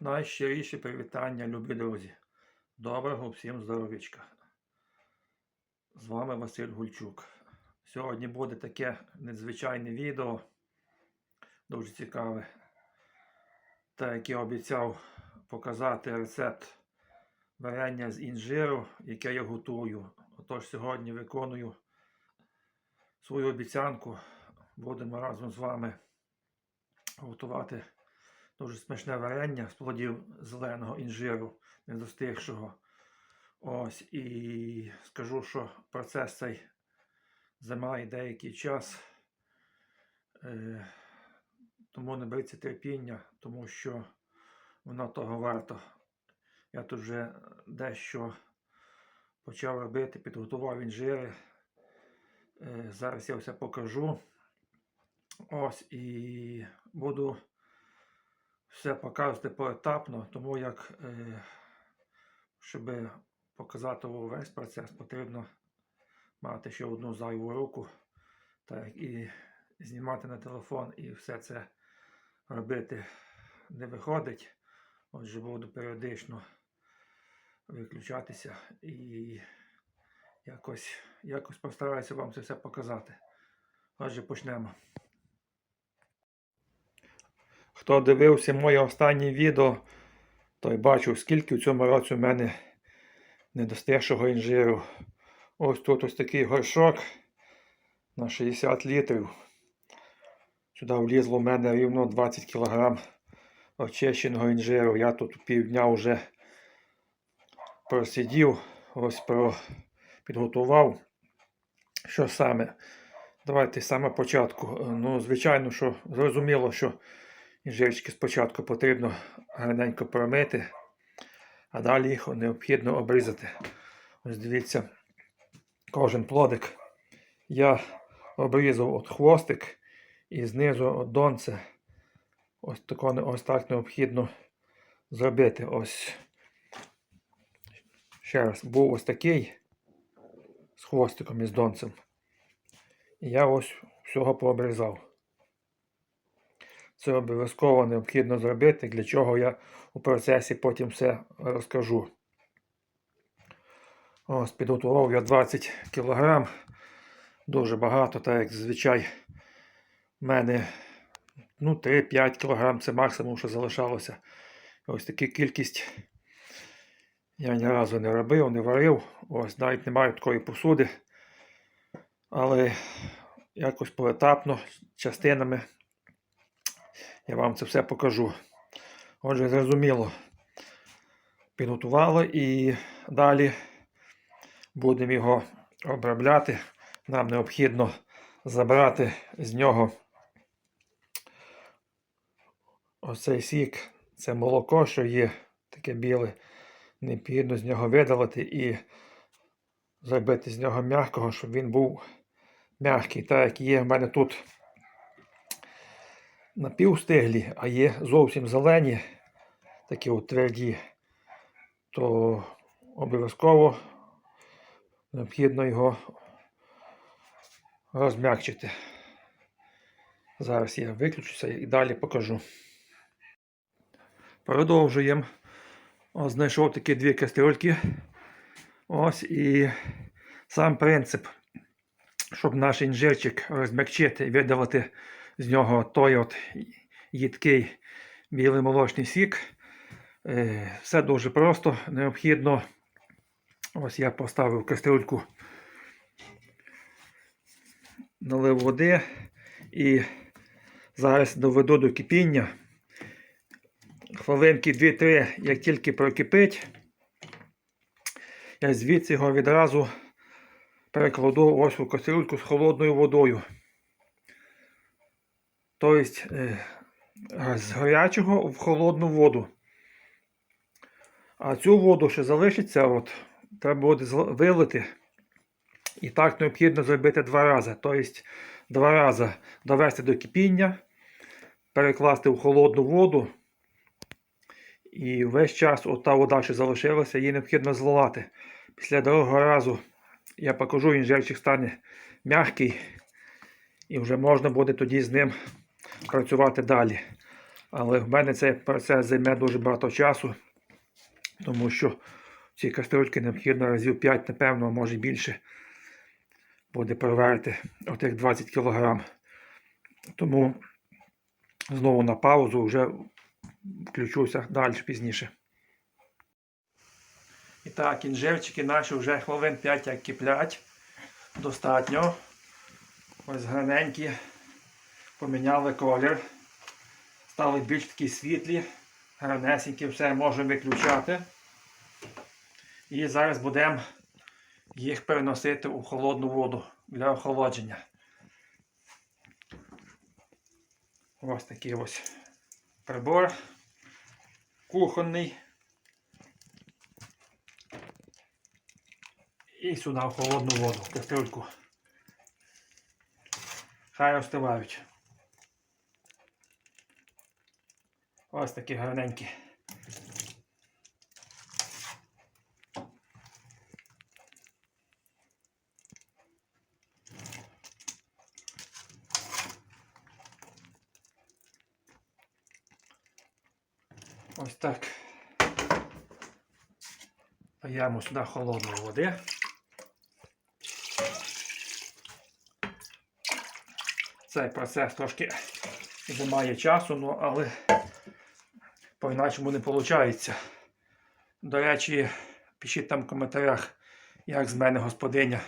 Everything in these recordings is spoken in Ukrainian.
Найщиріші привітання, любі друзі. Доброго всім здоров'ячка. З вами Василь Гульчук. Сьогодні буде таке незвичайне відео, дуже цікаве. Та як я обіцяв показати рецепт варення з інжиру, яке я готую. Отож сьогодні виконую свою обіцянку. Будемо разом з вами готувати дуже смачне варення з плодів зеленого інжиру, недостигшого. Ось і скажу, що процес цей займає деякий час. Е, тому не беріться терпіння, тому що воно того варто. Я тут вже дещо почав робити, підготував інжири. Е, зараз я все покажу. Ось і буду все показувати поетапно, тому як, е, щоб показати весь процес, потрібно мати ще одну зайву руку, так і знімати на телефон і все це робити не виходить. Отже, буду періодично виключатися і якось, якось постараюся вам це все показати. Отже, почнемо. Хто дивився моє останнє відео, той бачив, скільки в цьому році у мене недостигшого інжиру. Ось тут ось такий горшок на 60 літрів. Сюди влізло в мене рівно 20 кг очищеного інжиру. Я тут півдня вже просидів, ось про підготував. Що саме? Давайте саме початку. Ну, звичайно, що зрозуміло, що інжирчики спочатку потрібно гарненько промити, а далі їх необхідно обрізати. Ось дивіться, кожен плодик я обрізав от хвостик і знизу от донце. Ось, тако, ось так необхідно зробити. Ось. Ще раз, був ось такий з хвостиком і з донцем. І я ось всього пообрізав. Це обов'язково необхідно зробити, для чого я у процесі потім все розкажу. Ось, підготував я 20 кг. Дуже багато, так як зазвичай в мене ну, 3-5 кг це максимум, що залишалося. Ось таку кількість я ні разу не робив, не варив. Ось навіть не маю такої посуди. Але якось поетапно, частинами я вам це все покажу. Отже, зрозуміло, підготували і далі будемо його обробляти. Нам необхідно забрати з нього оцей сік, це молоко, що є таке біле. Необхідно з нього видалити і зробити з нього м'якого, щоб він був м'який. Так як є в мене тут напівстиглі, а є зовсім зелені, такі от тверді, то обов'язково необхідно його розм'якчити. Зараз я виключуся і далі покажу. Продовжуємо. Знайшов такі дві кастрюльки. Ось і сам принцип, щоб наш інжирчик розм'якчити і видавати з нього той от їдкий білий молочний сік. Е, Все дуже просто, необхідно. Ось я поставив кастрюльку, налив води і зараз доведу до кипіння. Хвилинки 2-3, як тільки прокипить, я звідси його відразу перекладу ось у кастрюльку з холодною водою. Тобто з гарячого в холодну воду. А цю воду ще залишиться, от, треба буде вилити. І так необхідно зробити два рази. Тобто два рази довести до кипіння, перекласти в холодну воду. І весь час от та вода, що залишилася, її необхідно зливати. Після другого разу я покажу, інжирчик стане м'який. І вже можна буде тоді з ним працювати далі. Але в мене цей процес займе дуже багато часу, тому що ці кастрюльки необхідно разів 5, напевно, може більше буде проварити отих 20 кг. Тому знову на паузу вже включуся далі пізніше. І так, інжирчики наші вже хвилин 5 як киплять. Достатньо. Ось граненькі. Поміняли колір. Стали більш такі світлі, гранесенькі, все можемо виключати. І зараз будемо їх переносити у холодну воду для охолодження. Ось такий ось прибор кухонний. І сюди в холодну воду, в кастрюльку. Хай остивають. Ось такі гарненькі. Ось так. Даємо сюди холодної води. Цей процес трошки займає часу, ну, але по-іначому не виходить. До речі, пишіть там в коментарях, як з мене господиня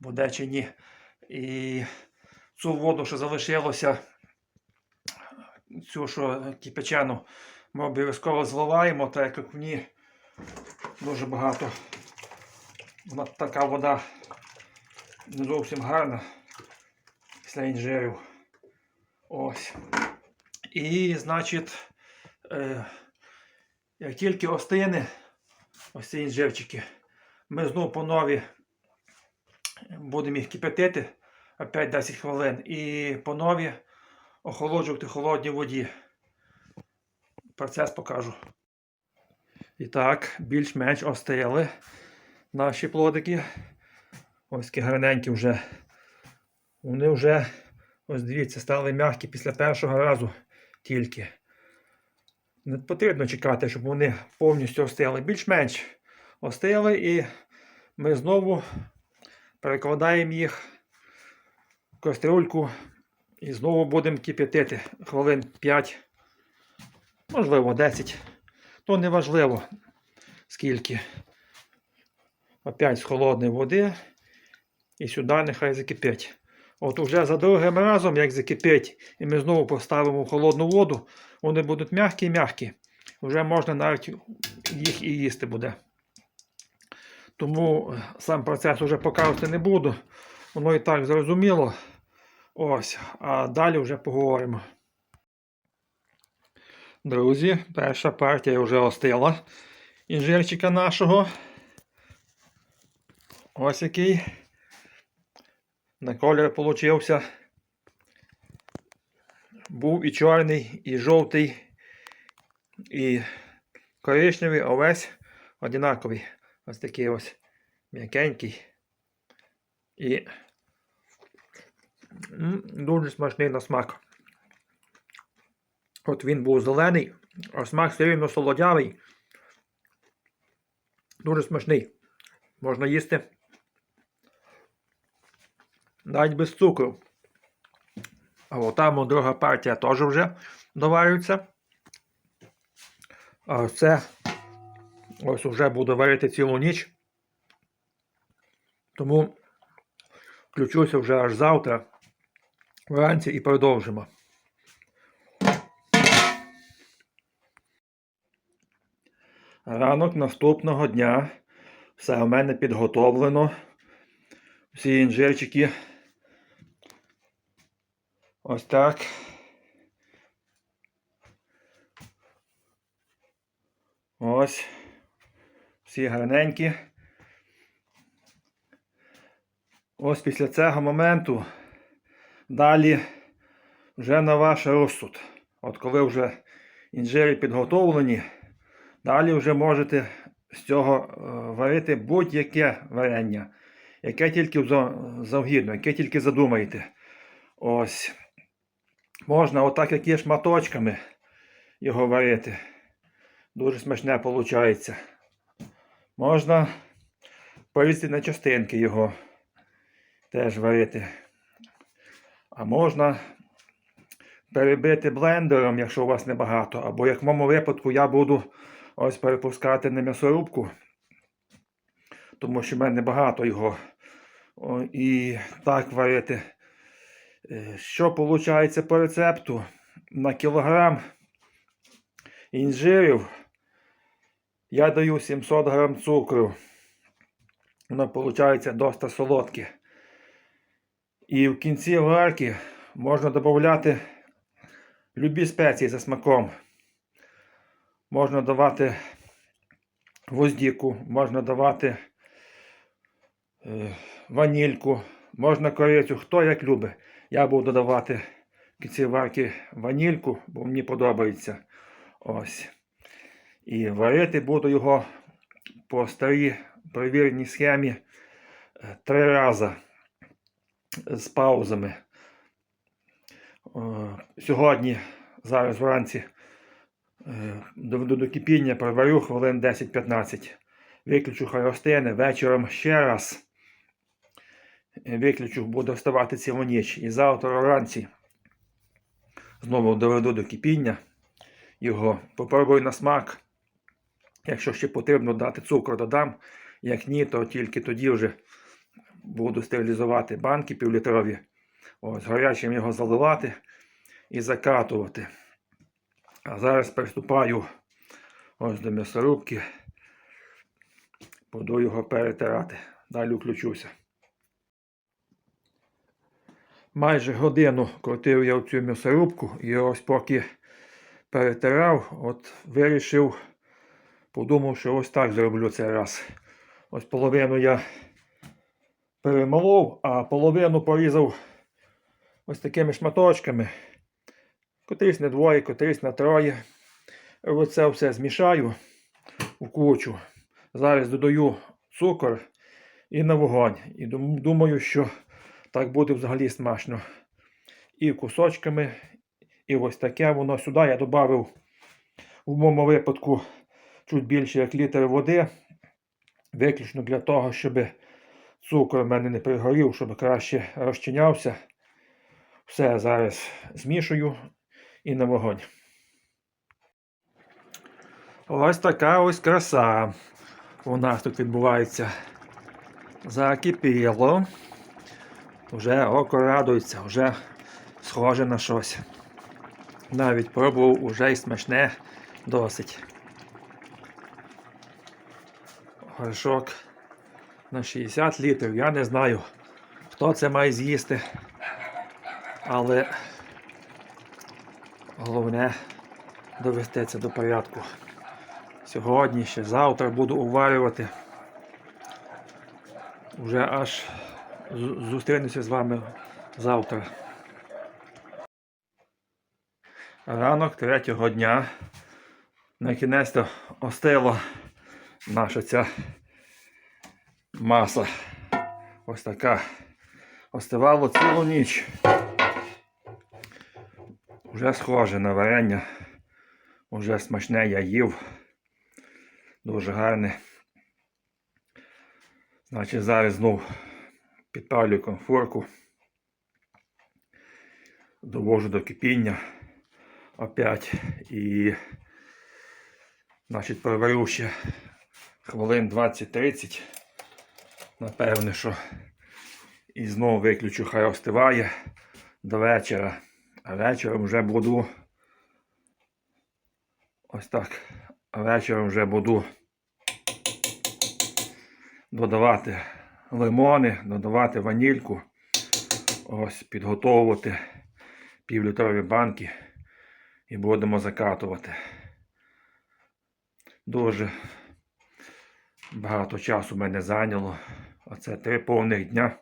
буде чи ні. І цю воду, що залишилося, цю, що кипячену, ми обов'язково зливаємо, так як в ній дуже багато. Вона така вода не зовсім гарна після інжирів. Ось. І, значить, е, як тільки остине ось ці інжирчики, ми знову по нові будемо їх кипятити опять 10 хвилин і по нові охолоджувати холодній воді. Процес покажу. І так, більш-менш остили наші плодики. Ось такі гарненькі вже. Вони вже, ось дивіться, стали м'які після першого разу тільки. Не потрібно чекати, щоб вони повністю остили. Більш-менш остили і ми знову перекладаємо їх в кастрюльку і знову будемо кип'ятити хвилин 5, можливо 10. То не важливо скільки. Опять з холодної води і сюди нехай закипять. От уже за другим разом, як закипить, і ми знову поставимо в холодну воду, вони будуть м'які-м'які. Вже можна навіть їх і їсти буде. Тому сам процес вже показувати не буду. Воно і так зрозуміло. Ось, а далі вже поговоримо. Друзі, перша партія вже остила інжирчика нашого. Ось який. На колір получився. Був і чорний, і жовтий, і коричневий, а весь одинаковий. Ось такий ось м'якенький. І дуже смачний на смак. От він був зелений, а смак все рівно солодявий. Дуже смачний. Можна їсти. Навіть без цукру. А там друга партія теж вже доварюється. А це ось вже буду варити цілу ніч. Тому включуся вже аж завтра вранці і продовжимо. Ранок наступного дня. Все у мене підготовлено. Всі інжирчики. Ось так. Ось. Всі гарненькі. Ось після цього моменту далі вже на ваш розсуд. От коли вже інжири підготовлені, далі вже можете з цього е, варити будь-яке варення, яке тільки за- завгідно, яке тільки задумаєте. Ось. Можна отак, як є шматочками. його варити. Дуже смачне виходить. Можна порізати на частинки його теж варити. А можна перебити блендером, якщо у вас небагато. Або як в моєму випадку я буду ось перепускати на м'ясорубку, тому що в мене багато його. І так варити. Е, Що виходить по рецепту? На кілограм інжирів я даю 700 грам цукру. Воно виходить досить солодке. І в кінці варки можна додати любі спеції за смаком. Можна давати гвоздіку, можна давати е, ванільку, можна корицю, хто як любить. Я буду додавати в кінці варки ванільку, бо мені подобається. Ось. І варити буду його по старій перевіреній схемі е, три рази з паузами. Сьогодні, зараз вранці, е, доведу до кипіння, проварю хвилин 10-15. Виключу хай вечором ще раз. Виключу, буду вставати цілу ніч. І завтра вранці знову доведу до кипіння його. Попробую на смак. Якщо ще потрібно дати цукру, додам. Як ні, то тільки тоді вже буду стерилізувати банки півлітрові. Ось, гарячим його заливати і закатувати. А зараз приступаю ось до м'ясорубки. Буду його перетирати. Далі включуся. Майже годину крутив я цю м'ясорубку і ось поки перетирав, от вирішив, подумав, що ось так зроблю цей раз. Ось половину я перемолов, а половину порізав ось такими шматочками. Котрісь на двоє, котрісь на троє. Оце все змішаю у кучу. Зараз додаю цукор і на вогонь. І думаю, що так буде взагалі смачно. І кусочками, і ось таке воно сюди я додав у моєму випадку чуть більше як літр води. Виключно для того, щоб цукор в мене не пригорів, щоб краще розчинявся. Все зараз змішую і на вогонь. Ось така ось краса у нас тут відбувається. Закипіло. Вже око радується, вже схоже на щось. Навіть пробував уже і смачне досить. Горшок на 60 літрів. Я не знаю, хто це має з'їсти. Але головне довести це до порядку. Сьогодні ще завтра буду уварювати. Уже аж зустрінуся з вами завтра. Ранок третього дня. На кінець остила наша ця маса. Ось така. Остивало цілу ніч. Уже схоже на варення. Уже смачне я їв. Дуже гарне. Значить, зараз знов підпалюю конфорку. Довожу до кипіння опять і значить проварю ще хвилин 20-30. Напевне, що і знову виключу, хай остиває до вечора. А вечором вже буду ось так. А вечором вже буду додавати лимони, додавати ванільку. Ось підготовувати півлітрові банки і будемо закатувати. Дуже багато часу мене зайняло. Оце три повних дня.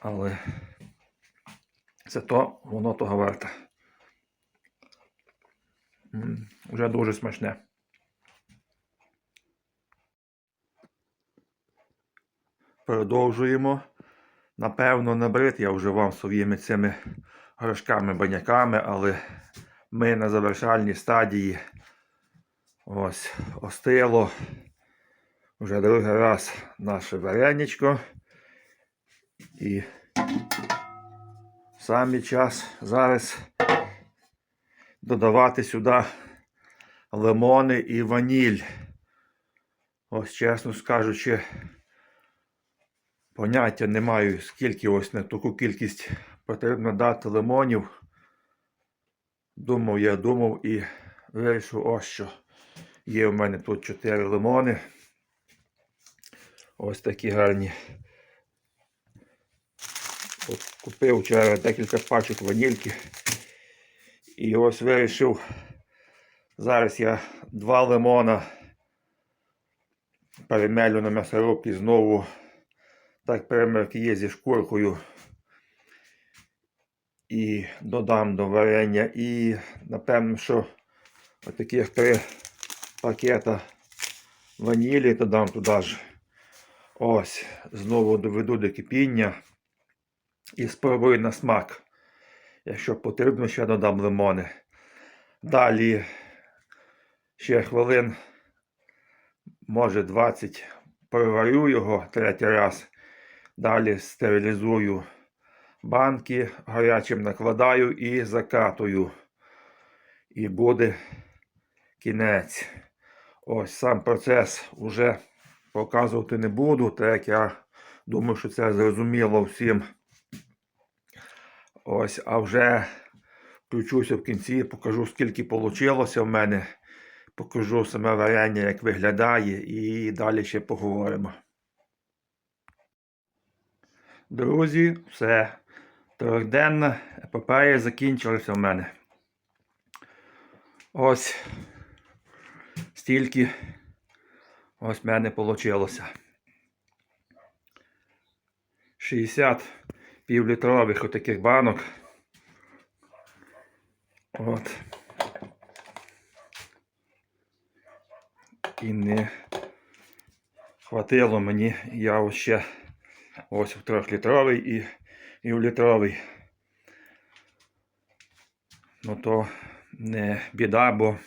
Але це то, воно того варте. Вже дуже смачне. Продовжуємо. Напевно, набрид я вживав своїми цими горшками, баняками, але ми на завершальній стадії. Ось, остило. Вже другий раз наше вареничко. І саме час зараз додавати сюди лимони і ваніль. Ось, чесно скажучи, поняття не маю, скільки ось на таку кількість потрібно дати лимонів. Думав, я думав і вирішив ось що. Є в мене тут 4 лимони. Ось такі гарні. От купив вчора декілька пачок ванільки. І ось вирішив. Зараз я два лимона перемелю на м'ясорубці знову. Так як є зі шкуркою. І додам до варення. І напевно, що отаких три пакета ванілі додам туди ж. Ось, знову доведу до кипіння. І спробую на смак. Якщо потрібно, ще додам лимони. Далі ще хвилин, може 20, проварю його третій раз. Далі стерилізую банки, гарячим накладаю і закатую. І буде кінець. Ось сам процес вже показувати не буду, так я думаю, що це зрозуміло всім. Ось, а вже включуся в кінці, покажу, скільки вийшло в мене. Покажу саме варення, як виглядає, і далі ще поговоримо. Друзі, все. Трьохденна епопея закінчилася в мене. Ось стільки ось в мене вийшло. 60 півлітрових отаких банок. От. І не хватило мені, я ось ще ось в трьохлітровий і, і в літровий. Ну то не біда, бо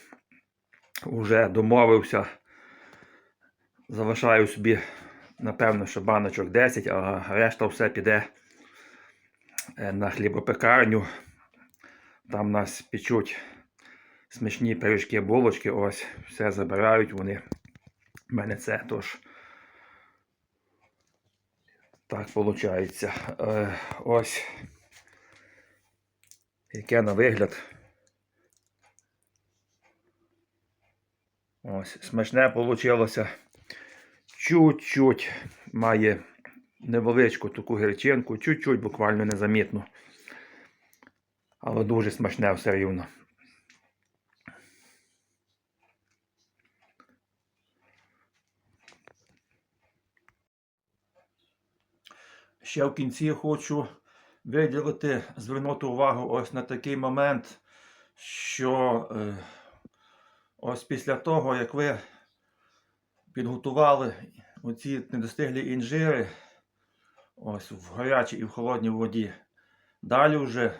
вже домовився. Залишаю собі, напевно, що баночок 10, а решта все піде е, на хлібопекарню. Там нас печуть смачні пиріжки, булочки, ось, все забирають вони. У мене це тож. Так виходить. Е, ось. Яке на вигляд. Ось, смачне вийшло. Чуть-чуть має невеличку таку гірчинку, чуть-чуть, буквально незамітно. Але дуже смачне все рівно. Ще в кінці хочу виділити, звернути увагу ось на такий момент, що е, ось після того, як ви підготували оці недостиглі інжири, ось в гарячій і в холодній воді, далі вже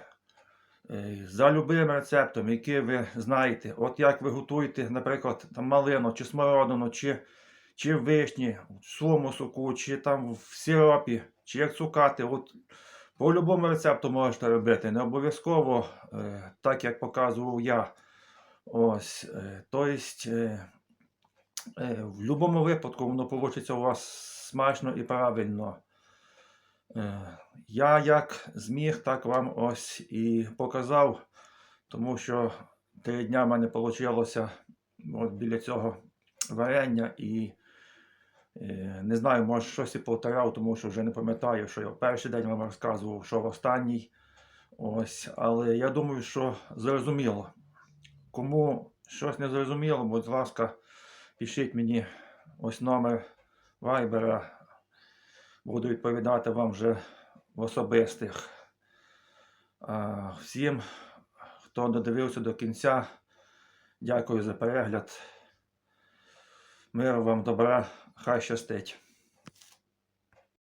е, за любим рецептом, який ви знаєте, от як ви готуєте, наприклад, там малину, чи смородину, чи, чи вишні, в соку, чи там в сиропі, чи як цукати, от по любому рецепту можете робити. Не обов'язково, е, так як показував я. Ось, е, тобто, е, е, в будь-якому випадку воно вийде у вас смачно і правильно. Е, я як зміг, так вам ось і показав, тому що три дня в мене вийшло біля цього варення і не знаю, може щось і повторяв, тому що вже не пам'ятаю, що я в перший день вам розказував, що в останній. Ось, але я думаю, що зрозуміло. Кому щось не зрозуміло, будь ласка, пишіть мені ось номер вайбера. Буду відповідати вам вже в особистих. Всім, хто додивився до кінця, дякую за перегляд. Миру вам добра, хай щастить.